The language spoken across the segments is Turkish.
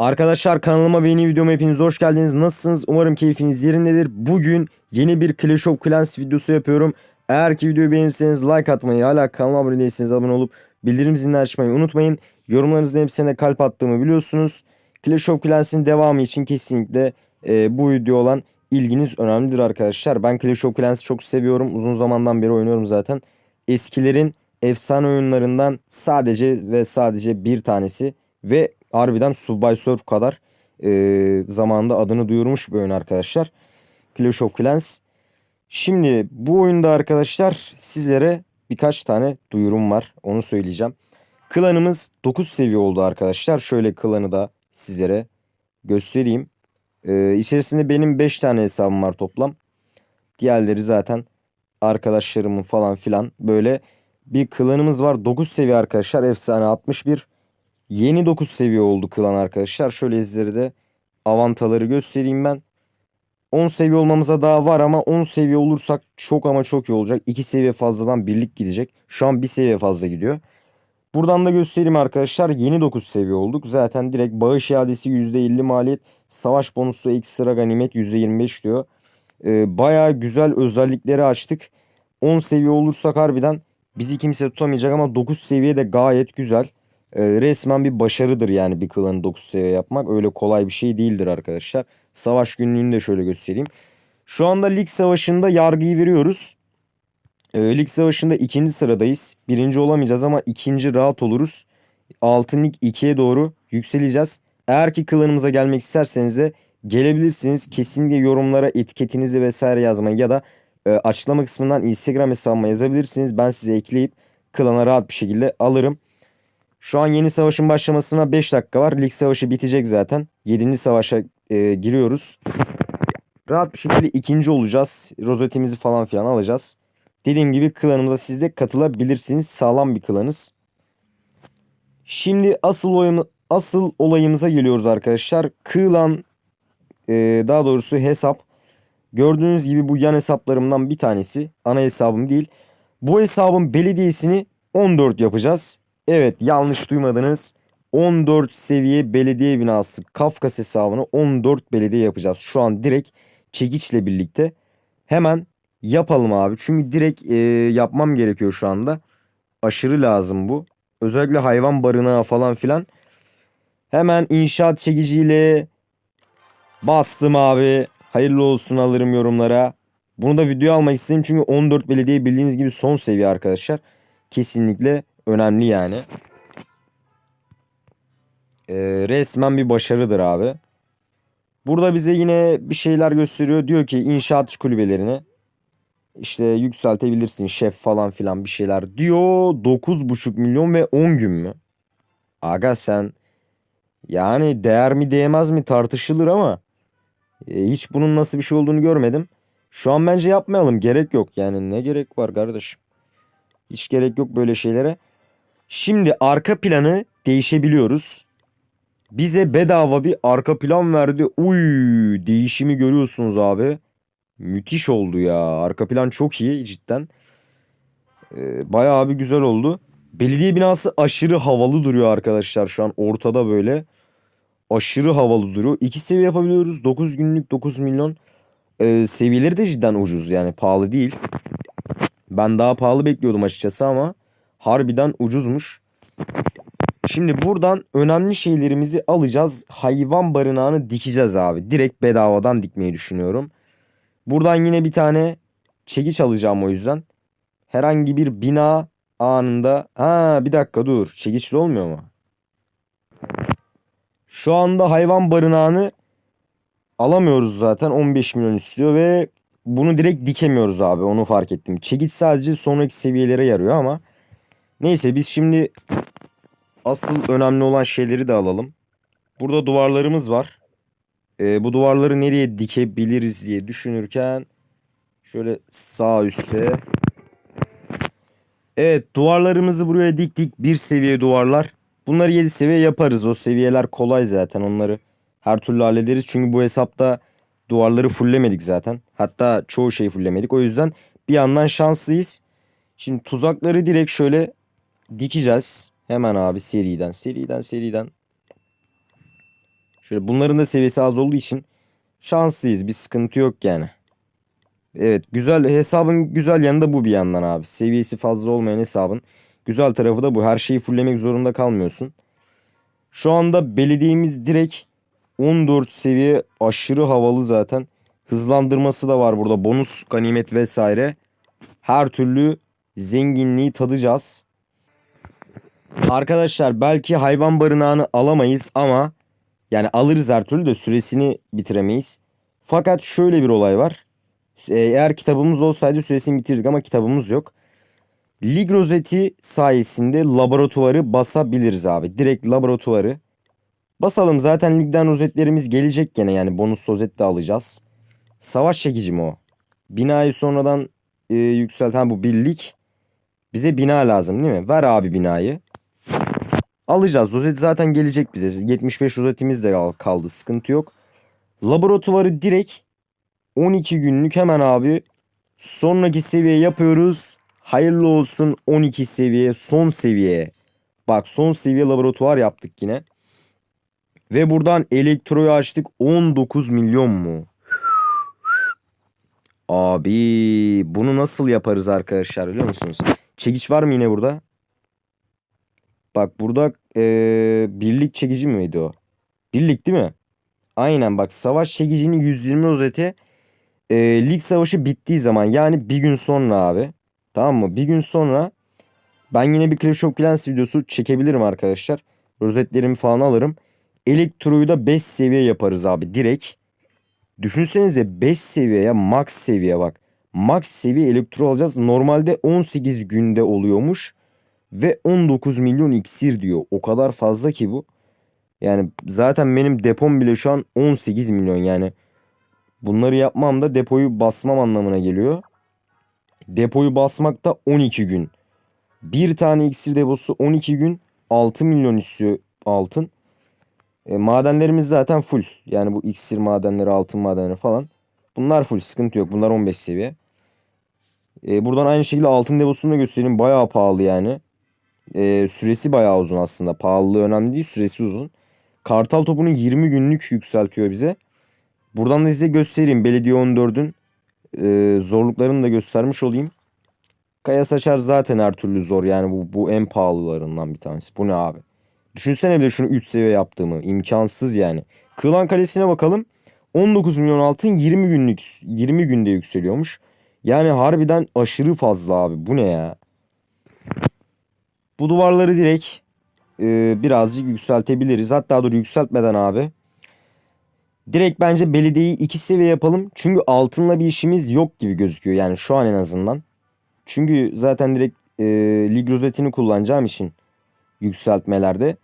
Arkadaşlar kanalıma ve yeni videoma hepiniz hoş geldiniz. Nasılsınız? Umarım keyfiniz yerindedir. Bugün yeni bir Clash of Clans videosu yapıyorum. Eğer ki videoyu beğenirseniz like atmayı, hala kanalıma abone değilseniz abone olup bildirim zilini açmayı unutmayın. Yorumlarınızın hepsine kalp attığımı biliyorsunuz. Clash of Clans'in devamı için kesinlikle e, bu video olan ilginiz önemlidir arkadaşlar. Ben Clash of Clans'ı çok seviyorum. Uzun zamandan beri oynuyorum zaten. Eskilerin efsane oyunlarından sadece ve sadece bir tanesi ve harbiden Subway Surf kadar e, zamanında adını duyurmuş bir oyun arkadaşlar. Clash of Clans. Şimdi bu oyunda arkadaşlar sizlere birkaç tane duyurum var. Onu söyleyeceğim. Klanımız 9 seviye oldu arkadaşlar. Şöyle klanı da sizlere göstereyim. Ee, içerisinde benim 5 tane hesabım var toplam. Diğerleri zaten arkadaşlarımın falan filan. Böyle bir klanımız var. 9 seviye arkadaşlar. Efsane 61. Yeni 9 seviye oldu klan arkadaşlar. Şöyle sizlere de avantaları göstereyim ben. 10 seviye olmamıza daha var ama 10 seviye olursak çok ama çok iyi olacak. 2 seviye fazladan birlik gidecek. Şu an 1 seviye fazla gidiyor. Buradan da göstereyim arkadaşlar. Yeni 9 seviye olduk. Zaten direkt bağış iadesi %50 maliyet. Savaş bonusu ekstra ganimet %25 diyor. Ee, Baya güzel özellikleri açtık. 10 seviye olursak harbiden bizi kimse tutamayacak ama 9 seviye de gayet güzel. Ee, resmen bir başarıdır yani bir klanı 9 seviye yapmak. Öyle kolay bir şey değildir arkadaşlar. Savaş günlüğünü de şöyle göstereyim. Şu anda lig savaşında yargıyı veriyoruz. Ee, lig savaşında ikinci sıradayız. Birinci olamayacağız ama ikinci rahat oluruz. Altın lig 2'ye doğru yükseleceğiz. Eğer ki klanımıza gelmek isterseniz de gelebilirsiniz. Kesinlikle yorumlara etiketinizi vesaire yazmayı ya da e, açıklama kısmından Instagram hesabıma yazabilirsiniz. Ben size ekleyip klana rahat bir şekilde alırım. Şu an yeni savaşın başlamasına 5 dakika var. Lig savaşı bitecek zaten. 7. savaşa e, giriyoruz. Rahat bir şekilde ikinci olacağız. Rozetimizi falan filan alacağız. Dediğim gibi klanımıza siz de katılabilirsiniz. Sağlam bir klanız. Şimdi asıl oyun, asıl olayımıza geliyoruz arkadaşlar. Klan e, daha doğrusu hesap. Gördüğünüz gibi bu yan hesaplarımdan bir tanesi. Ana hesabım değil. Bu hesabın belediyesini 14 yapacağız. Evet yanlış duymadınız. 14 seviye belediye binası Kafkas hesabını 14 belediye yapacağız. Şu an direkt çekiçle birlikte. Hemen yapalım abi. Çünkü direkt e, yapmam gerekiyor şu anda. Aşırı lazım bu. Özellikle hayvan barınağı falan filan. Hemen inşaat çekiciyle bastım abi. Hayırlı olsun alırım yorumlara. Bunu da video almak istedim çünkü 14 belediye bildiğiniz gibi son seviye arkadaşlar. Kesinlikle önemli yani. Ee, resmen bir başarıdır abi. Burada bize yine bir şeyler gösteriyor. Diyor ki inşaat kulübelerini işte yükseltebilirsin şef falan filan bir şeyler diyor. 9,5 milyon ve 10 gün mü? Aga sen yani değer mi değmez mi tartışılır ama e, hiç bunun nasıl bir şey olduğunu görmedim. Şu an bence yapmayalım. Gerek yok. Yani ne gerek var kardeşim? Hiç gerek yok böyle şeylere. Şimdi arka planı değişebiliyoruz. Bize bedava bir arka plan verdi. Uy, değişimi görüyorsunuz abi. Müthiş oldu ya. Arka plan çok iyi cidden. Ee, bayağı bir güzel oldu. Belediye binası aşırı havalı duruyor arkadaşlar şu an ortada böyle. Aşırı havalı duruyor. İki seviye yapabiliyoruz. 9 günlük 9 milyon. Ee, seviyeleri de cidden ucuz yani pahalı değil. Ben daha pahalı bekliyordum açıkçası ama harbiden ucuzmuş. Şimdi buradan önemli şeylerimizi alacağız. Hayvan barınağını dikeceğiz abi. Direkt bedavadan dikmeyi düşünüyorum. Buradan yine bir tane çekiç alacağım o yüzden. Herhangi bir bina anında. Ha bir dakika dur. Çekiçli olmuyor mu? Şu anda hayvan barınağını alamıyoruz zaten. 15 milyon istiyor ve bunu direkt dikemiyoruz abi. Onu fark ettim. Çekiç sadece sonraki seviyelere yarıyor ama. Neyse biz şimdi asıl önemli olan şeyleri de alalım. Burada duvarlarımız var. Ee, bu duvarları nereye dikebiliriz diye düşünürken şöyle sağ üstte. Evet duvarlarımızı buraya diktik. Bir seviye duvarlar. Bunları 7 seviye yaparız. O seviyeler kolay zaten. Onları her türlü hallederiz. Çünkü bu hesapta duvarları fulllemedik zaten. Hatta çoğu şeyi fulllemedik. O yüzden bir yandan şanslıyız. Şimdi tuzakları direkt şöyle dikeceğiz. Hemen abi seriden seriden seriden. Şöyle bunların da seviyesi az olduğu için şanslıyız. Bir sıkıntı yok yani. Evet güzel hesabın güzel yanı da bu bir yandan abi. Seviyesi fazla olmayan hesabın güzel tarafı da bu. Her şeyi fulllemek zorunda kalmıyorsun. Şu anda belediyemiz direkt 14 seviye aşırı havalı zaten. Hızlandırması da var burada. Bonus, ganimet vesaire. Her türlü zenginliği tadacağız. Arkadaşlar belki hayvan barınağını alamayız ama yani alırız her türlü de süresini bitiremeyiz. Fakat şöyle bir olay var. E, Eğer kitabımız olsaydı süresini bitirdik ama kitabımız yok. Lig rozeti sayesinde laboratuvarı basabiliriz abi. Direkt laboratuvarı basalım. Zaten ligden rozetlerimiz gelecek gene yani bonus rozet de alacağız. Savaş çekici mi o? Binayı sonradan e, yükselten bu birlik. Bize bina lazım değil mi? Ver abi binayı. Alacağız. Rozet zaten gelecek bize. 75 rozetimiz de kal- kaldı. Sıkıntı yok. Laboratuvarı direkt 12 günlük hemen abi sonraki seviye yapıyoruz. Hayırlı olsun 12 seviye son seviye. Bak son seviye laboratuvar yaptık yine. Ve buradan elektroyu açtık 19 milyon mu? Abi bunu nasıl yaparız arkadaşlar biliyor musunuz? Çekiç var mı yine burada? Bak burada eee, birlik çekici miydi o? Birlik değil mi? Aynen bak savaş çekicinin 120 rozeti eee, lig savaşı bittiği zaman yani bir gün sonra abi. Tamam mı? Bir gün sonra ben yine bir Clash of Clans videosu çekebilirim arkadaşlar. Rozetlerimi falan alırım. Elektroyu da 5 seviye yaparız abi direkt. Düşünsenize 5 seviyeye max seviye bak. Max seviye elektro alacağız. Normalde 18 günde oluyormuş. Ve 19 milyon iksir diyor. O kadar fazla ki bu. Yani zaten benim depom bile şu an 18 milyon yani. Bunları yapmam da depoyu basmam anlamına geliyor. Depoyu basmak da 12 gün. Bir tane iksir deposu 12 gün 6 milyon istiyor altın. E, madenlerimiz zaten full. Yani bu iksir madenleri, altın madenleri falan. Bunlar full. Sıkıntı yok. Bunlar 15 seviye. E, buradan aynı şekilde altın deposunu da göstereyim. Bayağı pahalı yani. E, süresi bayağı uzun aslında. Pahalılığı önemli değil. Süresi uzun. Kartal topunu 20 günlük yükseltiyor bize. Buradan da size göstereyim. Belediye 14'ün e, zorluklarını da göstermiş olayım. Kaya saçar zaten her türlü zor. Yani bu, bu en pahalılarından bir tanesi. Bu ne abi? Düşünsene bile şunu 3 seviye yaptığımı. imkansız yani. Kılan Kalesi'ne bakalım. 19 milyon altın 20 günlük 20 günde yükseliyormuş. Yani harbiden aşırı fazla abi. Bu ne ya? Bu duvarları direkt e, birazcık yükseltebiliriz. Hatta dur yükseltmeden abi. Direkt bence belediyeyi 2 seviye yapalım. Çünkü altınla bir işimiz yok gibi gözüküyor. Yani şu an en azından. Çünkü zaten direkt e, lig rozetini kullanacağım için yükseltmelerde.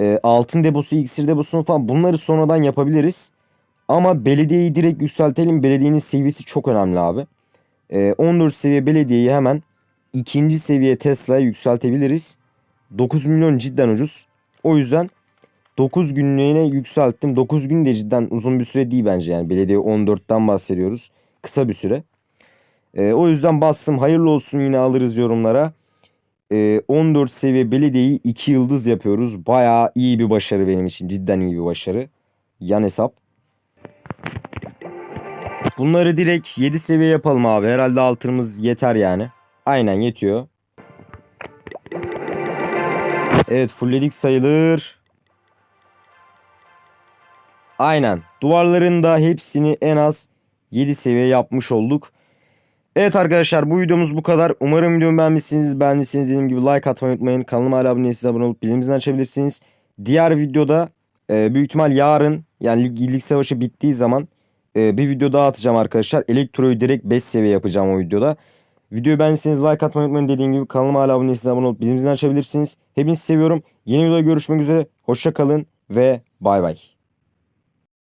E, altın deposu, iksir deposunu falan bunları sonradan yapabiliriz. Ama belediyeyi direkt yükseltelim. Belediyenin seviyesi çok önemli abi. E, 14 seviye belediyeyi hemen ikinci seviye Tesla'ya yükseltebiliriz. 9 milyon cidden ucuz. O yüzden 9 günlüğüne yükselttim. 9 gün de cidden uzun bir süre değil bence yani. Belediye 14'ten bahsediyoruz. Kısa bir süre. E, o yüzden bastım. Hayırlı olsun yine alırız yorumlara. E, 14 seviye belediyeyi 2 yıldız yapıyoruz. Bayağı iyi bir başarı benim için. Cidden iyi bir başarı. Yan hesap. Bunları direkt 7 seviye yapalım abi. Herhalde altınımız yeter yani. Aynen yetiyor. Evet fullledik sayılır. Aynen. Duvarların da hepsini en az 7 seviye yapmış olduk. Evet arkadaşlar bu videomuz bu kadar. Umarım videomu beğenmişsiniz. Beğendiyseniz dediğim gibi like atmayı unutmayın. Kanalıma hala abone değilseniz abone olup bildirimleri açabilirsiniz. Diğer videoda e, büyük ihtimal yarın yani lig, lig savaşı bittiği zaman e, bir video daha atacağım arkadaşlar. Elektroyu direkt 5 seviye yapacağım o videoda. Videoyu beğendiyseniz like atmayı unutmayın. Dediğim gibi kanalıma hala abone değilseniz abone olup bildirimleri açabilirsiniz. Hepinizi seviyorum. Yeni videoda görüşmek üzere. Hoşça kalın ve bay bay.